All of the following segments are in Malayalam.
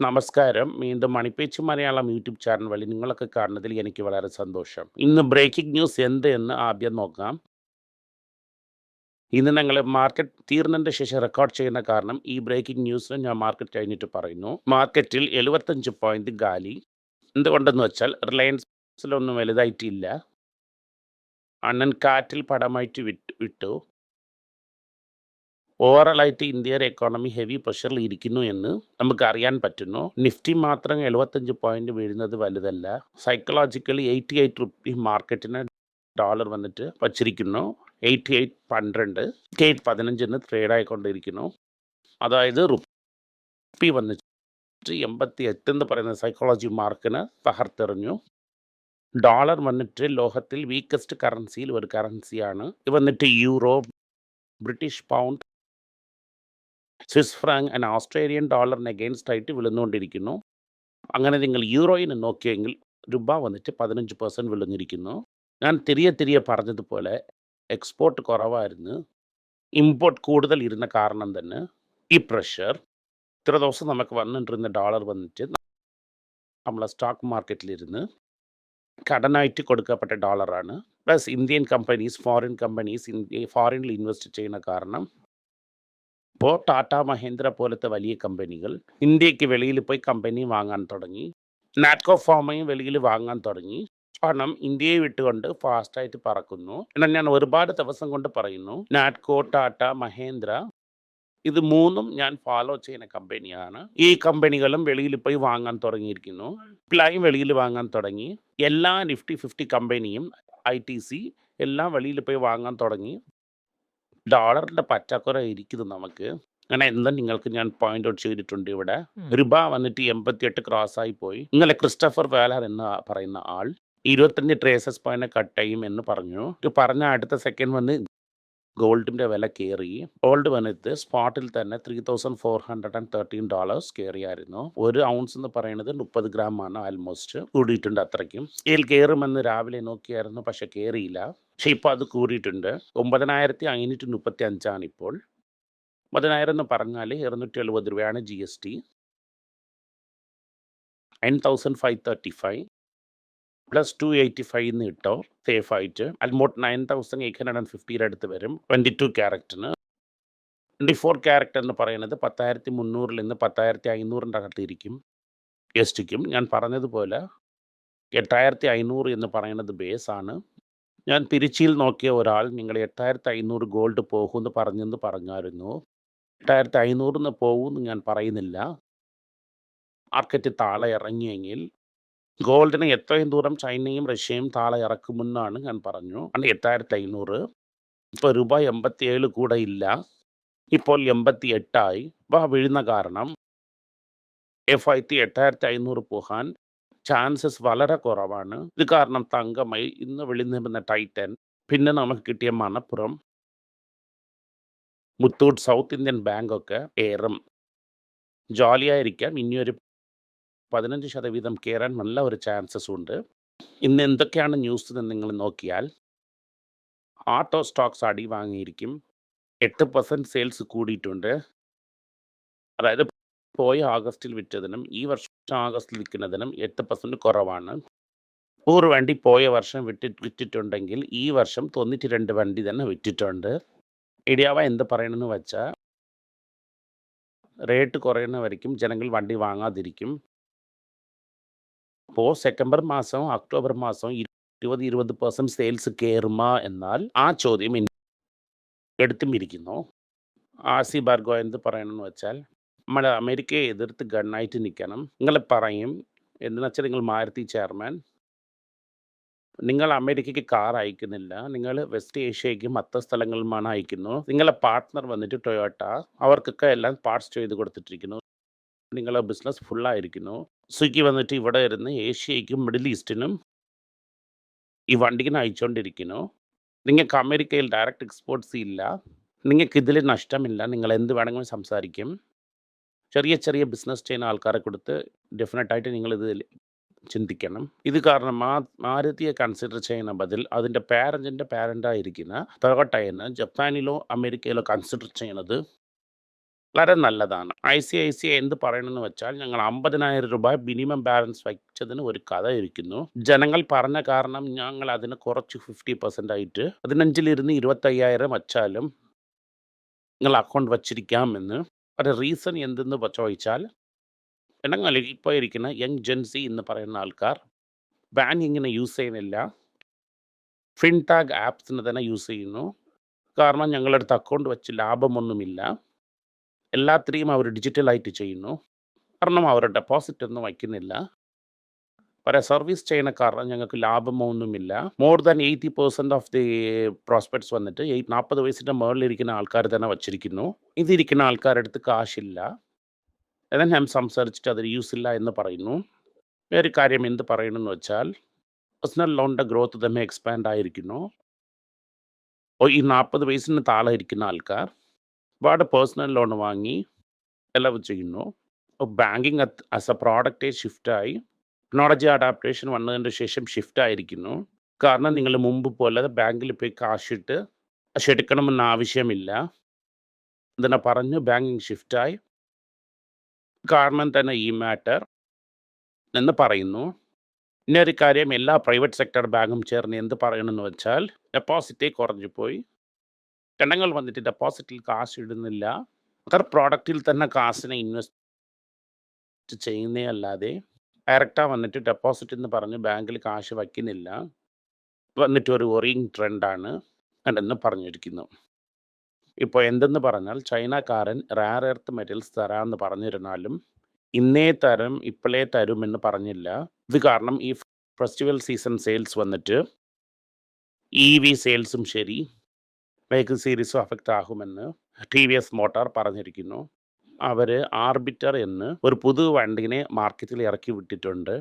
നമസ്കാരം. വീണ്ടും മണിപ്പേച്ച് മലയാളം യൂട്യൂബ് ചാനൽ വഴി നിങ്ങളൊക്കെ കാണുന്നതിൽ എനിക്ക് വളരെ സന്തോഷം. ഇന്ന് ബ്രേക്കിംഗ് ന്യൂസ് എന്ത് എന്ന് ആദ്യം നോക്കാം. ഇന്ന് ഞങ്ങൾ മാർക്കറ്റ് തീർന്നതിന്റെ ശേഷം റെക്കോർഡ് ചെയ്യുന്ന കാരണം ഈ ബ്രേക്കിംഗ് ന്യൂസ് ഞാൻ മാർക്കറ്റ് കഴിഞ്ഞിട്ട് പറയുന്നു. മാർക്കറ്റിൽ 75 പോയിന്റ് ഗാലി. എന്തുകൊണ്ടെന്ന് വെച്ചാൽ റിലയൻസിലൊന്നും വലുതായിട്ടില്ല. അണ്ണൻ കാറ്റിൽ പടമായിട്ട് വിട്ടു. ഓവറോളായിട്ട് ഇന്ത്യയുടെ എക്കോണമി ഹെവി പ്രഷറിൽ ഇരിക്കുന്നു എന്ന് നമുക്ക് അറിയാൻ പറ്റുന്നു. നിഫ്റ്റി മാത്രം 75 പോയിന്റ് വീഴുന്നത് വലുതല്ല. സൈക്കോളജിക്കലി 88 റുപ്പി മാർക്കറ്റിന് ഡോളർ വന്നിട്ട് വച്ചിരിക്കുന്നു. 88 12 8 15ന് ട്രേഡ് ആയിക്കൊണ്ടിരിക്കുന്നു. അതായത് റുപ്പി വന്നിട്ട് 88 എന്ന് പറയുന്ന സൈക്കോളജി മാർക്കിന് തകർത്തെറിഞ്ഞു. ഡോളർ വന്നിട്ട് ലോകത്തിൽ വീക്കസ്റ്റ് കറൻസിയിൽ ഒരു കറൻസിയാണ്. വന്നിട്ട് euro, British pound, Swiss franc and Australian ഡോളറിന് അഗെയിൻസ്റ്റ് ആയിട്ട് വീഴുന്നുകൊണ്ടിരിക്കുന്നു. അങ്ങനെ നിങ്ങൾ യൂറോയിന് നോക്കിയെങ്കിൽ രൂപ വന്നിട്ട് പതിനഞ്ച് പെർസെന്റ് വിളുന്നിരിക്കുന്നു ഞാൻ തിരികെ തിരികെ പറഞ്ഞതുപോലെ എക്സ്പോർട്ട് കുറവായിരുന്നു. ഇമ്പോർട്ട് കൂടുതൽ ഇരുന്ന കാരണം തന്നെ ഈ പ്രഷർ ഇത്ര ദിവസം നമുക്ക് വന്നിട്ടിരുന്ന ഡോളർ വന്നിട്ട് നമ്മളെ സ്റ്റോക്ക് മാർക്കറ്റിലിരുന്ന് കടനായിട്ട് കൊടുക്കപ്പെട്ട ഡോളറാണ്. Plus Indian companies, foreign companies India ഫോറിനിൽ invest ചെയ്യുന്ന കാരണം ഇപ്പോൾ ടാറ്റ, മഹീന്ദ്ര പോലത്തെ വലിയ കമ്പനികൾ ഇന്ത്യയ്ക്ക് വെളിയിൽ പോയി കമ്പനി വാങ്ങാൻ തുടങ്ങി. നാറ്റ്കോ ഫോമയും വെളിയിൽ വാങ്ങാൻ തുടങ്ങി. കാരണം ഇന്ത്യയെ വിട്ടുകൊണ്ട് ഫാസ്റ്റായിട്ട് പറക്കുന്നു. എന്നാൽ ഞാൻ ഒരുപാട് ദിവസം കൊണ്ട് പറയുന്നു. നാറ്റ്കോ, ടാറ്റ, മഹേന്ദ്ര ഇത് മൂന്നും ഞാൻ ഫോളോ ചെയ്യുന്ന കമ്പനിയാണ്. ഈ കമ്പനികളും വെളിയിൽ പോയി വാങ്ങാൻ തുടങ്ങിയിരിക്കുന്നു. പ്ലൈം വെളിയിൽ വാങ്ങാൻ തുടങ്ങി. എല്ലാ നിഫ്റ്റി 50 കമ്പനിയും ഐടിസി എല്ലാം വെളിയിൽ പോയി വാങ്ങാൻ തുടങ്ങി. ഡോളറിന്റെ പറ്റാക്കുറ ഇരിക്കുന്നു നമുക്ക്. അങ്ങനെ എന്താ നിങ്ങൾക്ക് ഞാൻ പോയിന്റ് ഔട്ട് ചെയ്തിട്ടുണ്ട് ഇവിടെ. റിബ വന്നിട്ട് 88 ക്രോസ് ആയി പോയി. ഇന്നലെ ക്രിസ്റ്റഫർ വേലർ എന്ന് പറയുന്ന ആൾ 25 ട്രേസസ് പോയിന്റ് കട്ട് ചെയ്യും എന്ന് പറഞ്ഞു. ഇത് പറഞ്ഞ അടുത്ത സെക്കൻഡ് വന്ന് ഗോൾഡിന്റെ വില കയറി ഗോൾഡ് വന്നിട്ട് സ്പോട്ടിൽ തന്നെ 3413 ഡോളേഴ്സ് കയറിയായിരുന്നു ഒരു ഔൺസ് എന്ന് പറയുന്നത് 30 ഗ്രാം ആണ് ആൽമോസ്റ്റ് കൂടിയിട്ടുണ്ട് അത്രയ്ക്കും. ഇതിൽ കയറുമെന്ന് രാവിലെ നോക്കിയായിരുന്നു പക്ഷെ കേറിയില്ല. പക്ഷെ ഇപ്പോൾ അത് കൂടിയിട്ടുണ്ട്. 9535 ആണ് ഇപ്പോൾ. 9000 എന്ന് പറഞ്ഞാൽ 270 രൂപയാണ് G S T. Nine thousand five thirty five plus 285 എന്ന് കിട്ടോ സേഫ് ആയിട്ട്. അൽമോട്ട് 9850 അടുത്ത് വരും. ട്വന്റി ടു ക്യാരക്ടറിന്. ട്വന്റി ഫോർ ക്യാരക്ടർ എന്ന് പറയുന്നത് 10300 നിന്ന് 10500 അഞ്ഞൂറിന്റെ അകത്തിരിക്കും എസ് ടിക്കും. ഞാൻ പറഞ്ഞതുപോലെ 8500 എന്ന് പറയുന്നത് ബേസ് ആണ് ഞാൻ തിരുച്ചിയിൽ നോക്കിയ ഒരാൾ നിങ്ങൾ 8500 ഗോൾഡ് പോകുമെന്ന് പറഞ്ഞെന്ന് പറഞ്ഞായിരുന്നു. 8500 എന്ന് പോകുമെന്ന് ഞാൻ പറയുന്നില്ല. മാർക്കറ്റ് താഴെ ഇറങ്ങിയെങ്കിൽ ഗോൾഡിന് എത്രയും ദൂരം ചൈനയും റഷ്യയും താഴെ ഇറക്കുമെന്നാണ് ഞാൻ പറഞ്ഞു. ആണ് 8500 ഇപ്പോൾ രൂപ 87 കൂടെ ഇല്ല. ഇപ്പോൾ എൺപത്തി എട്ടായി അപ്പോൾ വീഴുന്ന കാരണം. എഫ് ഐ ടി 8500 പോകാൻ ചാൻസസ് വളരെ കുറവാണ്. ഇത് കാരണം തങ്കമായി ഇന്ന് വിളിനിരുന്ന ടൈറ്റൻ പിന്നെ നമുക്ക് കിട്ടിയ Manappuram. Muthoot South Indian Bank ഒക്കെ ഏറും ജോലിയായിരിക്കാം. ഇനിയൊരു പതിനഞ്ച് ശതവീതം കയറാൻ നല്ല ഒരു ചാൻസസ് ഉണ്ട്. ഇന്ന് എന്തൊക്കെയാണ് ന്യൂസ് എന്ന് നിങ്ങൾ നോക്കിയാൽ ആട്ടോ സ്റ്റോക്സ് അടി വാങ്ങിയിരിക്കും. എട്ട് പെർസെന്റ് സെയിൽസ് കൂടിയിട്ടുണ്ട്. അതായത് പോയ ആഗസ്റ്റിൽ വിറ്റതിനും ഈ വർഷം ആഗസ്റ്റിൽ വിൽക്കുന്നതിനും എട്ട് പെർസെന്റ് കുറവാണ്. നൂറ് വണ്ടി പോയ വർഷം വിറ്റി വിറ്റിട്ടുണ്ടെങ്കിൽ ഈ വർഷം തൊണ്ണൂറ്റി രണ്ട് വണ്ടി തന്നെ വിറ്റിട്ടുണ്ട്. ഇടിയാവ എന്ത് പറയണമെന്ന് വെച്ചാൽ റേറ്റ് കുറയുന്നവർക്കും ജനങ്ങൾ വണ്ടി വാങ്ങാതിരിക്കും. അപ്പോൾ സെപ്റ്റംബർ മാസവും ഒക്ടോബർ മാസം ഇരുപത് ഇരുപത് പെർസെന്റ് സെയിൽസ് കയറുമോ എന്നാൽ ആ ചോദ്യം എടുത്തും ഇരിക്കുന്നു. ആസി ബാർഗോ എന്ത് പറയണമെന്ന് വെച്ചാൽ നമ്മൾ അമേരിക്കയെ എതിർത്ത് ഗണ്ണായിട്ട് നിൽക്കണം. നിങ്ങൾ പറയും എന്തെന്ന് വെച്ചാൽ നിങ്ങൾ മാരുതി ചെയർമാൻ? നിങ്ങൾ അമേരിക്കയ്ക്ക് കാർ അയക്കുന്നില്ല. നിങ്ങൾ വെസ്റ്റ് ഏഷ്യയ്ക്ക് മറ്റ സ്ഥലങ്ങളിലുമാണ് അയക്കുന്നു. നിങ്ങളെ പാർട്ട്ണർ വന്നിട്ട് ടൊയോട്ട അവർക്കൊക്കെ എല്ലാം പാർട്സ് ചെയ്ത് കൊടുത്തിട്ടിരിക്കുന്നു. നിങ്ങളെ ബിസിനസ് ഫുള്ളായിരിക്കുന്നു. സ്വിഗ്ഗി വന്നിട്ട് ഇവിടെ ഇരുന്ന് ഏഷ്യയ്ക്കും മിഡിൽ ഈസ്റ്റിനും ഈ വണ്ടിക്ക് അയച്ചുകൊണ്ടിരിക്കുന്നു നിങ്ങൾക്ക് അമേരിക്കയിൽ ഡയറക്റ്റ് എക്സ്പോർട്ട്സ് ഇല്ല. നിങ്ങൾക്ക് ഇതിൽ നഷ്ടമില്ല. നിങ്ങൾ എന്ത് വേണമെങ്കിലും സംസാരിക്കും. ചെറിയ ചെറിയ ബിസിനസ് ചെയ്യുന്ന ആൾക്കാരെ കൊടുത്ത് ഡെഫിനറ്റായിട്ട് നിങ്ങൾ ഇത് ചിന്തിക്കണം ഇത് കാരണം മാ മാരുതിയെ കൺസിഡർ ചെയ്യുന്ന ബദൽ അതിന്റെ പാരന്റിന്റെ പാരന്റായിരിക്കുന്ന ടൊയോട്ടയെന്ന് ജപ്പാനിലോ അമേരിക്കയിലോ കൺസിഡർ ചെയ്യുന്നത് വളരെ നല്ലതാണ്. ഐ സി ഐ സി എന്ത് പറയണമെന്ന് വെച്ചാൽ ഞങ്ങൾ 50,000 രൂപ മിനിമം ബാലൻസ് വച്ചതിന് ഒരു കഥ ഇരിക്കുന്നു. ജനങ്ങൾ പറഞ്ഞ കാരണം ഞങ്ങൾ അതിന് കുറച്ച് 50% ആയിട്ട് 15 ഇരുന്ന് 25,000 വച്ചാലും നിങ്ങൾ അക്കൗണ്ട് വച്ചിരിക്കാമെന്ന്. ഒരു റീസൺ എന്തെന്ന് ചോദിച്ചാൽ ജനങ്ങൾ ഇപ്പോൾ ഇരിക്കുന്ന യങ് ജെൻസി എന്ന് പറയുന്ന ആൾക്കാർ ബാങ്കിങ്ങിനെ യൂസ് ചെയ്യുന്നില്ല. ഫിൻടാഗ് ആപ്സിനെ തന്നെ യൂസ് ചെയ്യുന്നു. കാരണം ഞങ്ങളുടെ അടുത്ത് അക്കൗണ്ട് വെച്ച് ലാഭമൊന്നുമില്ല. എല്ലാത്തിനെയും അവർ ഡിജിറ്റലായിട്ട് ചെയ്യുന്നു. കാരണം അവർ ഡെപ്പോസിറ്റ് ഒന്നും വയ്ക്കുന്നില്ല. ഒരു സർവീസ് ചെയ്യുന്ന കാരണം ഞങ്ങൾക്ക് ലാഭമൊന്നുമില്ല. More than 80% of the prospects വന്നിട്ട് എയ്റ്റ് 40 വയസ്സിന്റെ മുകളിലിരിക്കുന്ന ആൾക്കാർ തന്നെ വച്ചിരിക്കുന്നു. ഇതിരിക്കുന്ന ആൾക്കാരുടെ അടുത്ത് കാശില്ല. എന്നാൽ ഞാൻ സംസാരിച്ചിട്ട് അതിൽ യൂസ് ഇല്ല എന്ന് പറയുന്നു. വേറെ കാര്യം എന്ത് പറയണമെന്ന് വെച്ചാൽ പേഴ്സണൽ ലോണിന്റെ ഗ്രോത്ത് തന്നെ എക്സ്പാൻഡ് ആയിരിക്കുന്നു. ഈ 40 വയസ്സിന് താഴെ ഇരിക്കുന്ന ആൾക്കാർ ഒരുപാട് പേഴ്സണൽ ലോൺ വാങ്ങി എല്ലാം ചെയ്യുന്നു. ബാങ്കിങ് ആസ് എ പ്രോഡക്റ്റേ ഷിഫ്റ്റ് ആയി ടെക്നോളജി അഡാപ്റ്റേഷൻ വന്നതിന് ശേഷം ഷിഫ്റ്റ് ആയിരിക്കുന്നു. കാരണം നിങ്ങൾ മുമ്പ് പോലെ ബാങ്കിൽ പോയി കാശിട്ട് കാശ് എടുക്കണമെന്ന് ആവശ്യമില്ല. ഇതിനെ പറഞ്ഞു ബാങ്കിങ് ഷിഫ്റ്റായി കാരണം തന്നെ ഈ മാറ്റർ എന്ന് പറയുന്നു. ഇനിയൊരു കാര്യം എല്ലാ പ്രൈവറ്റ് സെക്ടർ ബാങ്കും ചേർന്ന് എന്ത് പറയണമെന്ന് വെച്ചാൽ ഡെപ്പോസിറ്റേ കുറഞ്ഞു പോയി. ജനങ്ങൾ വന്നിട്ട് ഡെപ്പോസിറ്റിൽ കാശ് ഇടുന്നില്ല. അവർ പ്രോഡക്റ്റിൽ തന്നെ കാശിനെ ഇൻവെസ്റ്റ് ചെയ്യുന്നേ അല്ലാതെ ഡയറക്റ്റാ വന്നിട്ട് ഡെപ്പോസിറ്റ് എന്ന് പറഞ്ഞ് ബാങ്കിൽ കാശ് വയ്ക്കുന്നില്ല. വന്നിട്ട് ഒരു വറിയിങ് ട്രെൻഡാണ് എന്ന് പറഞ്ഞിരിക്കുന്നു. ഇപ്പോൾ എന്തെന്ന് പറഞ്ഞാൽ ചൈനക്കാരൻ റയർ എർത്ത് മെറ്റൽസ് തരാമെന്ന് പറഞ്ഞിരുന്നാലും ഇന്നേ തരം ഇപ്പോഴേ തരുമെന്ന് പറഞ്ഞില്ല. ഇത് കാരണം ഈ ഫെസ്റ്റിവൽ സീസൺ സെയിൽസ് വന്നിട്ട് ഇ വി സെയിൽസും ശരി വെഹിക്കിൾ സീരീസും അഫക്റ്റ് ആകുമെന്ന് ടി വി എസ് മോട്ടോർ പറഞ്ഞിരിക്കുന്നു. അവർ ആർബിറ്റർ എന്ന് ഒരു പുതു വണ്ടിനെ മാർക്കറ്റിൽ ഇറക്കി വിട്ടിട്ടുണ്ട്.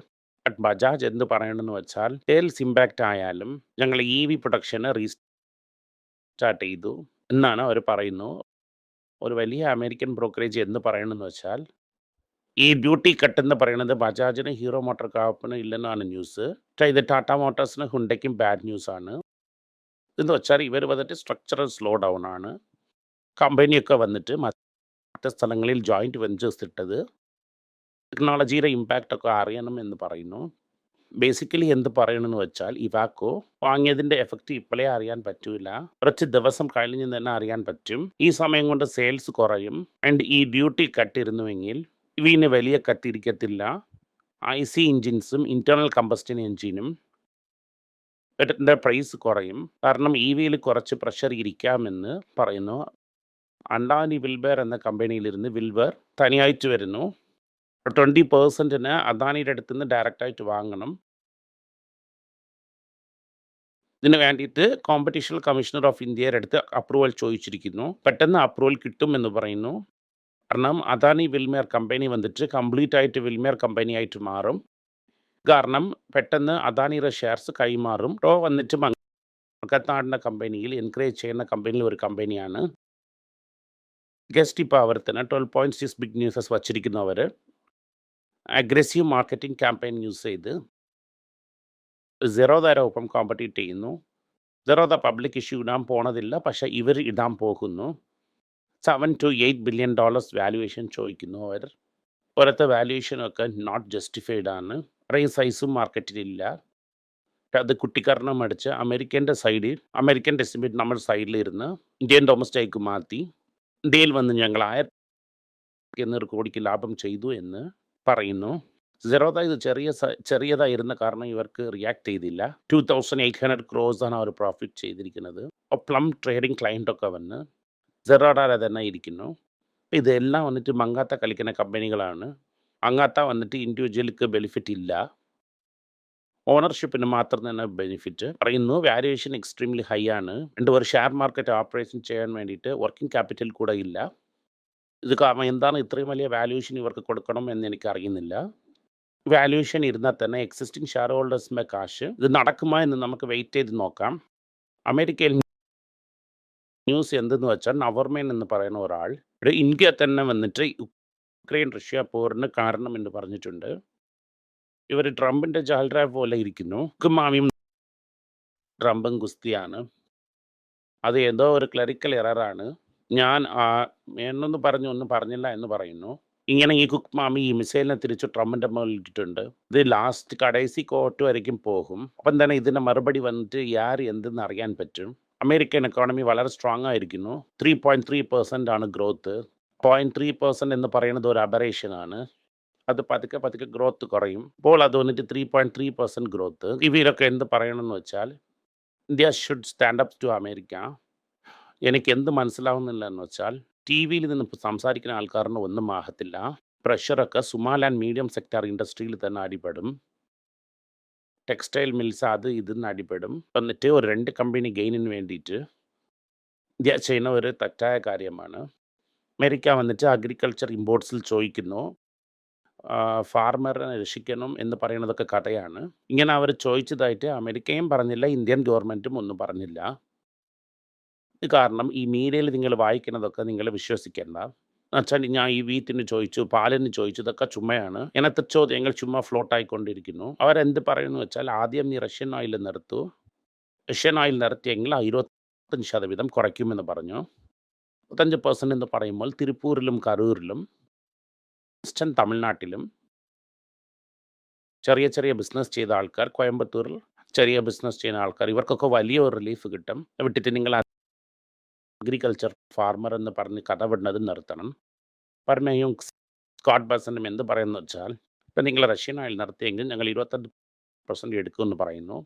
ബജാജ് എന്ത് പറയണമെന്ന് വെച്ചാൽ സെയിൽസ് ഇമ്പാക്റ്റ് ആയാലും ഞങ്ങൾ ഇ വി പ്രൊഡക്ഷന് റീസ്റ്റാർട്ട് ചെയ്തു എന്നാണ് അവർ പറയുന്നു. ഒരു വലിയ അമേരിക്കൻ ബ്രോക്കറേജ് എന്ന് പറയണമെന്ന് വെച്ചാൽ ഈ ബ്യൂട്ടി കട്ട് എന്ന് പറയുന്നത് ബജാജിന് ഹീറോ മോട്ടോർ കാപ്പിന് ഇല്ലെന്നാണ് ന്യൂസ്. പക്ഷേ ഇത് ടാറ്റ മോട്ടോഴ്സിന് ഹുണ്ടയ്ക്കും ബാഡ് ന്യൂസ് ആണ്. എന്ന് വെച്ചാൽ ഇവർ വന്നിട്ട് സ്ട്രക്ചറൽ സ്ലോ ഡൗൺ ആണ്. കമ്പനിയൊക്കെ വന്നിട്ട് മറ്റ് സ്ഥലങ്ങളിൽ ജോയിന്റ് വെഞ്ചേഴ്സ് ഇട്ടത് ടെക്നോളജിയുടെ ഇമ്പാക്റ്റ് ഒക്കെ അറിയണം എന്ന് പറയുന്നു. ബേസിക്കലി എന്ത് പറയണമെന്ന് വെച്ചാൽ ഇവാക്കോ വാങ്ങിയതിന്റെ എഫക്റ്റ് ഇപ്പോഴേ അറിയാൻ പറ്റൂല. കുറച്ച് ദിവസം കഴിഞ്ഞ് തന്നെ അറിയാൻ പറ്റും. ഈ സമയം കൊണ്ട് സെയിൽസ് കുറയും. ആൻഡ് ഈ ഡ്യൂട്ടി കട്ടിരുന്നുവെങ്കിൽ ഇവിന് വലിയ കട്ടിരിക്കത്തില്ല ഐ സി എഞ്ചിൻസും ഇന്റേണൽ കമ്പസ്റ്റൻ എഞ്ചിനും പ്രൈസ് കുറയും. കാരണം ഇ വിയിൽ കുറച്ച് പ്രഷർ ഇരിക്കാമെന്ന് പറയുന്നു. അഡാനി വിൽബർ എന്ന കമ്പനിയിലിരുന്ന് വിൽബർ തനിയായിട്ട് വരുന്നു. 20%ന് അദാനിയുടെ അടുത്ത് നിന്ന് ഡയറക്റ്റായിട്ട് വാങ്ങണം. ഇതിന് വേണ്ടിയിട്ട് കോമ്പറ്റീഷൻ കമ്മീഷണർ ഓഫ് ഇന്ത്യയുടെ അടുത്ത് അപ്രൂവൽ ചോദിച്ചിരിക്കുന്നു. പെട്ടെന്ന് അപ്രൂവൽ കിട്ടും എന്ന് പറയുന്നു. കാരണം അദാനി വിൽമേർ കമ്പനി വന്നിട്ട് കംപ്ലീറ്റ് ആയിട്ട് വിൽമേർ കമ്പനി ആയിട്ട് മാറും. കാരണം പെട്ടെന്ന് അദാനിയുടെ ഷെയർസ് കൈമാറും. ടോ വന്നിട്ട് മങ്കത്താടിന്റെ കമ്പനിയിൽ എൻകറേജ് ചെയ്യുന്ന കമ്പനിയിൽ ഒരു കമ്പനിയാണ്. ഗസ്റ്റ് ഇപ്പോൾ അവർ തന്നെ 12.6 ബിഗ് ന്യൂസസ് വച്ചിരിക്കുന്നവർ അഗ്രസീവ് മാർക്കറ്റിംഗ് ക്യാമ്പയിൻ യൂസ് ചെയ്ത് സെറോദയുടെ ഒപ്പം കോമ്പറ്റീറ്റ് ചെയ്യുന്നു. സെറോദ പബ്ലിക് ഇഷ്യൂ ഇടാൻ പോണതില്ല. പക്ഷേ ഇവർ ഇടാൻ പോകുന്നു. 7-8 ബില്യൺ ഡോളേഴ്സ് വാല്യുവേഷൻ ചോദിക്കുന്നു അവർ. ഇപ്പോഴത്തെ വാല്യുവേഷനൊക്കെ നോട്ട് ജസ്റ്റിഫൈഡ് ആണ്. അത്രയും സൈസും മാർക്കറ്റിലില്ല. അത് കുട്ടിക്കാരണം അടിച്ച് അമേരിക്കന്റെ സൈഡിൽ അമേരിക്കൻ എസ്റ്റിമേറ്റ് നമ്മുടെ സൈഡിലിരുന്ന് ഇന്ത്യൻ ഡൊമസ്റ്റിക്ക് മാറ്റി ഇന്ത്യയിൽ വന്ന് ഞങ്ങൾ 1,200 കോടിക്ക് ലാഭം ചെയ്തു എന്ന് പറയുന്നു. സെറോദ ഇത് ചെറിയ ചെറിയതായിരുന്ന കാരണം ഇവർക്ക് റിയാക്ട് ചെയ്തില്ല. Two thousand eight hundred crores ആണ് അവർ പ്രോഫിറ്റ് ചെയ്തിരിക്കുന്നത്. പ്ലം ട്രേഡിംഗ് ക്ലയന്റൊക്കെ വന്ന് സെറോഡാലെ തന്നെ ഇരിക്കുന്നു. ഇതെല്ലാം വന്നിട്ട് മങ്കാത്ത കളിക്കുന്ന കമ്പനികളാണ്. അങ്ങാത്ത വന്നിട്ട് ഇൻഡിവിജ്വൽക്ക് ബെനിഫിറ്റ് ഇല്ല. ഓണർഷിപ്പിന് മാത്രം തന്നെ ബെനിഫിറ്റ്. പറയുന്നു വാല്യുവേഷൻ എക്സ്ട്രീംലി ഹൈ ആണ്. രണ്ട് പേർ ഷെയർ മാർക്കറ്റ് ഓപ്പറേഷൻ ചെയ്യാൻ വേണ്ടിയിട്ട് വർക്കിംഗ് ക്യാപിറ്റൽ കൂടെ ഇല്ല. ഇത് കാരണം എന്താണ് ഇത്രയും വലിയ വാല്യുവേഷൻ ഇവർക്ക് കൊടുക്കണം എന്ന് എനിക്ക് അറിയുന്നില്ല. വാല്യുവേഷൻ ഇരുന്നാൽ തന്നെ എക്സിസ്റ്റിംഗ് ഷെയർ ഹോൾഡേഴ്സിന്റെ കാശ് ഇത് നടക്കുമോ എന്ന് നമുക്ക് വെയിറ്റ് ചെയ്ത് നോക്കാം. അമേരിക്കയിൽ ന്യൂസ് എന്തെന്ന് വെച്ചാൽ നവർമേൻ എന്ന് പറയുന്ന ഒരാൾ ഇന്ത്യ തന്നെ വന്നിട്ട് യുക്രൈൻ റഷ്യ പോറിന് കാരണം എന്ന് പറഞ്ഞിട്ടുണ്ട്. ഇവർ ട്രംപിന്റെ ജാൽറ പോലെ ഇരിക്കുന്നു. കുമാമിയും ട്രംപും ഗുസ്തിയാണ്. അത് ഏതോ ഒരു ക്ലറിക്കൽ എററാണ് ഞാൻ ആ, എന്നൊന്ന് പറഞ്ഞു ഒന്നും പറഞ്ഞില്ല എന്ന് പറയുന്നു. ഇങ്ങനെ ഈ കുക്ക് മാമി ഈ മിസൈലിനെ തിരിച്ച് ട്രംപിന്റെ മുകളിൽ ഇട്ടിട്ടുണ്ട്. ഇത് ലാസ്റ്റ് കടൈസി കോർട്ട് വരയ്ക്കും പോകും. അപ്പം തന്നെ ഇതിന്റെ മറുപടി വന്നിട്ട് യാർ എന്തെന്ന് അറിയാൻ പറ്റും. അമേരിക്കൻ എക്കോണമി വളരെ സ്ട്രോങ് ആയിരിക്കുന്നു. ത്രീ ത്രീ പെർസെന്റ് ആണ് ഗ്രോത്ത് പോയിന്റ് ത്രീ പെർസെന്റ് എന്ന് പറയുന്നത് ഒരു അബറേഷൻ ആണ്. അത് പതുക്കെ പതുക്കെ ഗ്രോത്ത് കുറയും. ഇപ്പോൾ അത് വന്നിട്ട് three point three percent growth ഇവരൊക്കെ എന്ത് പറയണമെന്ന് വെച്ചാൽ India should stand up to America എനിക്ക് എന്ത് മനസ്സിലാവുന്നില്ല എന്ന് വെച്ചാൽ ടി വിയിൽ നിന്ന് സംസാരിക്കുന്ന ആൾക്കാരന് ഒന്നും ആകത്തില്ല. പ്രഷറൊക്കെ സുമാൽ ആൻഡ് മീഡിയം സെക്ടർ ഇൻഡസ്ട്രിയിൽ തന്നെ അടിപ്പെടും ടെക്സ്റ്റൈൽ മിൽസ് അത് ഇതിന്ന് അടിപ്പെടും എന്നിട്ട് ഒരു രണ്ട് കമ്പനി ഗെയിനിന് വേണ്ടിയിട്ട് ഇന്ത്യ ചെയ്യുന്ന ഒരു തെറ്റായ കാര്യമാണ്. അമേരിക്ക വന്നിട്ട് അഗ്രികൾച്ചർ ഇമ്പോർട്ട്സിൽ ചോദിക്കുന്നു. ഫാർമറിനെ രക്ഷിക്കണം എന്ന് പറയുന്നതൊക്കെ കഥയാണ്. ഇങ്ങനെ അവർ ചോദിച്ചതായിട്ട് അമേരിക്കയും പറഞ്ഞില്ല ഇന്ത്യൻ ഗവൺമെന്റും ഒന്നും പറഞ്ഞില്ല. കാരണം ഈ മീഡിയയിൽ നിങ്ങൾ വായിക്കുന്നതൊക്കെ നിങ്ങൾ വിശ്വസിക്കേണ്ട. എന്നുവെച്ചാൽ ഞാൻ ഈ വീത്തിന് ചോദിച്ചു പാലിന് ചോദിച്ചു ഇതൊക്കെ ചുമ്മയാണ് ഇങ്ങനത്തെ ചോദ്യങ്ങൾ ചുമ്മാ ഫ്ലോട്ട് ആയിക്കൊണ്ടിരിക്കുന്നു. അവരെന്ത് പറയുന്നു വെച്ചാൽ ആദ്യം നീ റഷ്യൻ ഓയിൽ നിർത്തു. റഷ്യൻ ഓയിൽ നിർത്തിയെങ്കിൽ ഇരുപത്തഞ്ച് ശതവീതം കുറയ്ക്കുമെന്ന് പറഞ്ഞു. ഇരുപത്തഞ്ച് പെർസെന്റ് എന്ന് പറയുമ്പോൾ തിരുപ്പൂരിലും കരൂരിലും വെസ്റ്റേൺ തമിഴ്നാട്ടിലും ചെറിയ ചെറിയ ബിസിനസ് ചെയ്ത ആൾക്കാർ കോയമ്പത്തൂരിൽ ചെറിയ ബിസിനസ് ചെയ്യുന്ന ആൾക്കാർ ഇവർക്കൊക്കെ വലിയ ഒരു റിലീഫ് കിട്ടും. വിട്ടിട്ട് നിങ്ങൾ അഗ്രികൾച്ചർ ഫാർമർ എന്ന് പറഞ്ഞ് കഥ വിടുന്നത് നിർത്തണം. പരമയും സ്കോട്ട് ബസനും എന്ത് പറയുന്നു വെച്ചാൽ ഇപ്പം നിങ്ങൾ റഷ്യൻ ഓയിൽ നടത്തിയെങ്കിൽ ഞങ്ങൾ ഇരുപത്തഞ്ച് പെർസെന്റ് എടുക്കുമെന്ന് പറയുന്നു.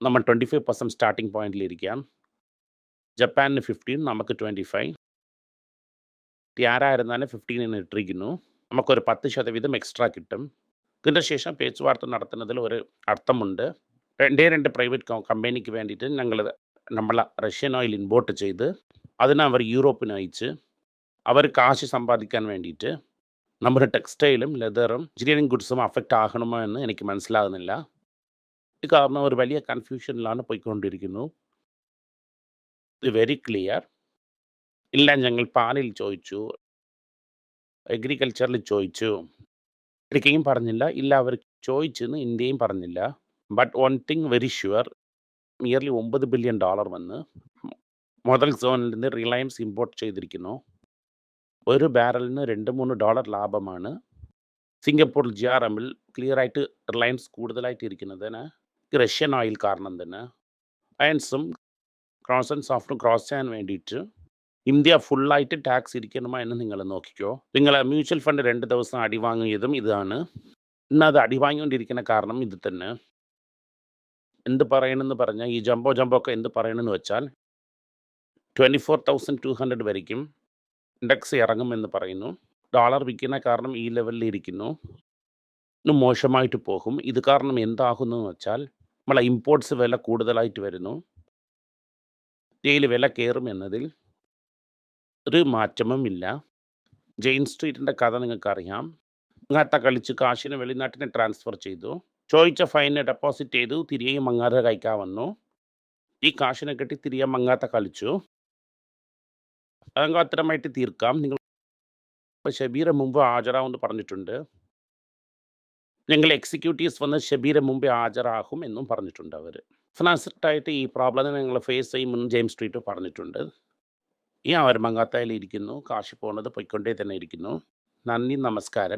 നമ്മൾ ട്വന്റി ഫൈവ് പെർസെന്റ് സ്റ്റാർട്ടിംഗ് പോയിന്റിലിരിക്കാം ജപ്പാനിന് ഫിഫ്റ്റീൻ നമുക്ക് ട്വന്റി ഫൈവ് ആരായിരുന്നാലും ഫിഫ്റ്റീനിന് ഇട്ടിരിക്കുന്നു. നമുക്കൊരു പത്ത് ശതവീതം എക്സ്ട്രാ കിട്ടും. ഇതിന്റെ ശേഷം പേച്ചുവാർത്ത നടത്തുന്നതിൽ ഒരു അർത്ഥമുണ്ട്. രണ്ടേ രണ്ട് പ്രൈവറ്റ് കമ്പനിക്ക് വേണ്ടിയിട്ട് ഞങ്ങൾ നമ്മൾ റഷ്യൻ ഓയിൽ ഇമ്പോർട്ട് ചെയ്ത് അതിനെ അവർ യൂറോപ്പിന് അയച്ച് അവർ കാശ് സമ്പാദിക്കാൻ വേണ്ടിയിട്ട് നമ്മുടെ ടെക്സ്റ്റൈലും ലെതറും എഞ്ചിനീയറിംഗ് ഗുഡ്സും അഫക്റ്റ് ആകണമോ എന്ന് എനിക്ക് മനസ്സിലാകുന്നില്ല. ഇത് കാരണം ഒരു വലിയ കൺഫ്യൂഷനിലാണ് പോയിക്കൊണ്ടിരിക്കുന്നു. ഇത് വെരി ക്ലിയർ ഇല്ല ഞങ്ങൾ പാലിൽ ചോദിച്ചു. അഗ്രികൾച്ചറിൽ ചോദിച്ചു. അമേരിക്കയും പറഞ്ഞില്ല. ഇല്ല അവർ ചോദിച്ചെന്ന് ഇന്ത്യയും പറഞ്ഞില്ല. But one thing very sure nearly ഒമ്പത് ബില്യൺ ഡോളർ വന്ന് മുതൽ സോണിൽ നിന്ന് റിലയൻസ് ഇമ്പോർട്ട് ചെയ്തിരിക്കുന്നു. ഒരു ബാരലിന് രണ്ട് മൂന്ന് ഡോളർ ലാഭമാണ്. സിംഗപ്പൂർ ജി ആർ എമ്മിൽ ക്ലിയർ ആയിട്ട് റിലയൻസ് കൂടുതലായിട്ട് ഇരിക്കുന്നതിന് റഷ്യൻ ഓയിൽ കാരണം തന്നെ. അയൻസും ക്രോസ് ആൻഡ് സോഫ്റ്റും ക്രോസ് ചെയ്യാൻ വേണ്ടിയിട്ട് ഇന്ത്യ ഫുള്ളായിട്ട് ടാക്സ് ഇരിക്കണമോ എന്ന് നിങ്ങൾ നോക്കിക്കോ. നിങ്ങൾ മ്യൂച്വൽ ഫണ്ട് രണ്ട് ദിവസം അടിവാങ്ങിയതും ഇതാണ്. ഇന്ന് അത് അടിവാങ്ങിക്കൊണ്ടിരിക്കുന്ന കാരണം ഇത് തന്നെ. എന്ത് പറയണമെന്ന് പറഞ്ഞാൽ ഈ ജംബോ ജംബോ ഒക്കെ എന്ത് പറയണമെന്ന് വെച്ചാൽ twenty four thousand two hundred വരയ്ക്കും. ഇൻഡെക്സ് ഇറങ്ങുമെന്ന് പറയുന്നു. ഡോളർ വിൽക്കുന്ന കാരണം ഈ ലെവലിൽ ഇരിക്കുന്നു. മോശമായിട്ട് പോകും. ഇത് കാരണം എന്താകുന്നു വെച്ചാൽ നമ്മളെ ഇമ്പോർട്ട്സ് വില കൂടുതലായിട്ട് വരുന്നു. ഇന്ത്യയിൽ വില കയറും എന്നതിൽ ഒരു മാറ്റമും ഇല്ല ജെയിൻ സ്ട്രീറ്റിന്റെ കഥ നിങ്ങൾക്കറിയാം. അങ്ങാത്ത കളിച്ച് കാശിനെ വെളിനാട്ടിനെ ട്രാൻസ്ഫർ ചെയ്തു. ചോദിച്ച ഫൈനെ ഡെപ്പോസിറ്റ് ചെയ്തു. തിരികെ മങ്ങാത്ത കഴിക്കാൻ വന്നു. ഈ കാശിനെ കെട്ടി തിരികെ മങ്ങാത്ത കളിച്ചു. അതങ്ങ് അത്തരമായിട്ട് തീർക്കാം. നിങ്ങൾ ഇപ്പോൾ ഷബീറെ മുമ്പ് ഹാജരാകുമെന്ന് പറഞ്ഞിട്ടുണ്ട്. ഞങ്ങൾ എക്സിക്യൂട്ടീവ്സ് വന്ന് ഷബീറെ മുമ്പേ ഹാജരാകും എന്നും പറഞ്ഞിട്ടുണ്ട് അവർ ഫിനാൻസിട്ടായിട്ട് ഈ പ്രോബ്ലം ഞങ്ങൾ ഫേസ് ചെയ്യുമെന്ന് ജെയിംസ് സ്ട്രീറ്റ് പറഞ്ഞിട്ടുണ്ട്. ഈ അവർ മങ്ങാത്തയിൽ ഇരിക്കുന്നു. കാശി പോകുന്നത് പൊയ്ക്കൊണ്ടേ തന്നെ ഇരിക്കുന്നു. നന്ദി നമസ്കാരം.